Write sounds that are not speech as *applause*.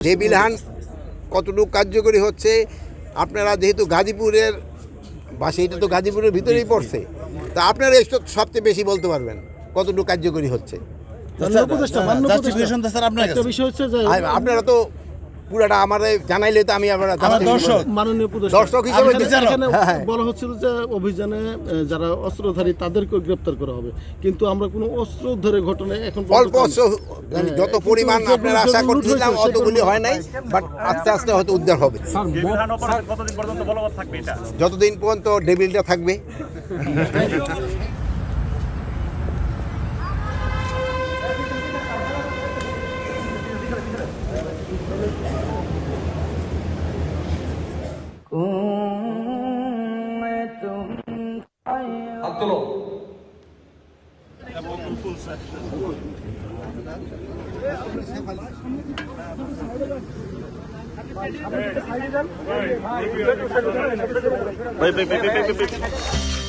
Devil hunt কতটুকু কার্যকরী হচ্ছে আপনারা যেহেতু গাজীপুরের বাসে এটা তো গাজীপুরের ভিতরেই পড়ছে। তা আপনারা একটু সবচেয়ে বেশি বলতে পারবেন কতটুকু কার্যকরী হচ্ছে? যে আপনারা তো পুরাটা আমার জানাইলে তো আমি আমার দর্শক মাননীয় দর্শক হিসেবে এখানে- হ্যাঁ, হ্যাঁ। বলা হচ্ছিল যে অভিযানে যারা অস্ত্রধারী তাদেরকেও গ্রেপ্তার করা হবে। কিন্তু আমরা কোনো অস্ত্র উদ্ধারের ঘটনায় এখন অল্প অস্ত্র, হ্যাঁ, যত পরিমাণ আপনারা আশা করছিলাম অতগুলি হয় নাই বাট আস্তে আস্তে হয়তো উদ্ধার হবে। বিধান অপরাধ কতদিন পর্যন্ত বলবৎ থাকবে এটা। যতদিন পর্যন্ত ডেভিলটা থাকবে। *laughs* তোলো ভাই ভাই ভাই ভাই ভাই,